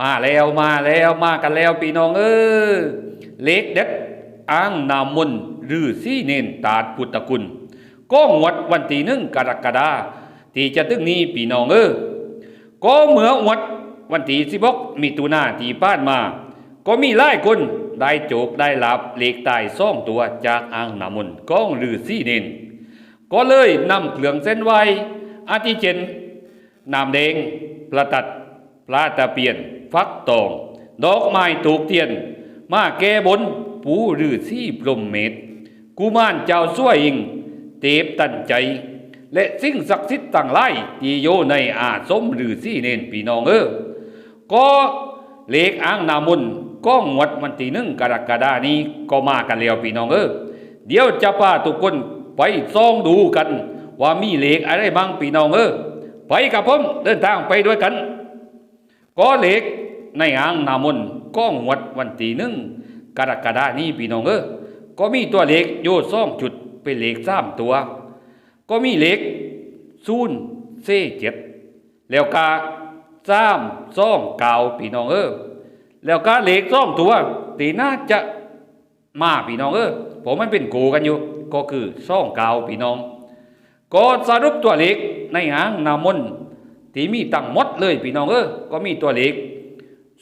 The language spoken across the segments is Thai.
มาแล้วมาแล้วมากันแล้วพี่น้องเออเล็กเด็ดอ้างนามนหรือซี่เนนตาดพุทธคุณก็งวดวันที่หนึ่งกรกฎาที่จะถึงนี้พี่น้องเออก็เมื่ออวดวันที่สิบกมีตุนาที่ป้านมา ก็มีหลายคนได้โจกได้หลับเหล็กตายซ่องตัวจากอ่างน้ำมนก้องหรือซี่เนนก็เลยนำเครื่องเส้นไหวอาทิเช่นน้ำแดงประตัดปลาตะเพียน ฟักตอง ดอกไม้ถูกเทียน มาแก้บน ปูหรือซี่พรมเมตรกุมารเจ้าสวยอิง เตบตันใจ และสิ่งศักดิ์สิทธิ์ต่างหลายที่โยในอาสมหรือซี่เนนพี่น้องเออก็เลขอ้างนามุนก็งวดวันที่หนึ่งกรกฎานี้ก็มากันแล้วพี่น้องเออเดี๋ยวจะพาทุกคนไปซ่องดูกัน ว่ามีเลขอะไรบ้างพี่น้องเออไปกับผมเดินทางไปด้วยกัน ก็เลขในอ่างนามนต์ก็งวัดวันที่หนึ่งกรกฎานี้พี่น้องเออก็มีตัวเลขโยซ่องจุดเป็นเลขสามตัว ก็มีเลขศูนเซเจ็ดแล้วก็สามซ่องเก่าพี่น้องเออแล้วก็เลขซ่องตัวตีน่าจะมาพี่น้องเออผมมันเป็นกูกันอยู่ ก็คือซ่องเก่าพี่น้อง ก็สรุปตัวเลขในหางนามน ที่มีตั้งหมดเลยพี่น้องเออก็มีตัวเลข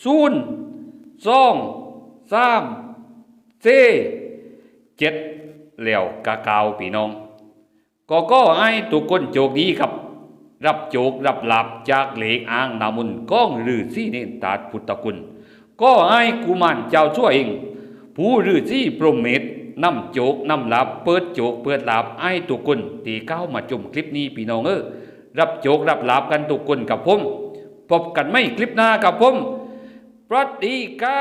ศูนย์สองสามเซเจ็ดแล้วกะเกาพี่น้อง ก็ก็ให้ทุกคนโชคดีครับ รับโจกรับหลับจากเหลกอ่างนามุนก้องฤาษีเนนตาดพุทธคุณ ก็ให้กุมารเจ้าช่วยเอง ผู้ฤาษีพรหมเมตนำโจกนำหลับเปิดโจกเปิดหลับให้ทุกคนที่เข้ามาชมคลิปนี้พี่น้องเออ รับโจกรับหลาบกันทุกคนกับผม พบกันไม่คลิปหน้ากับผม ปรดีกา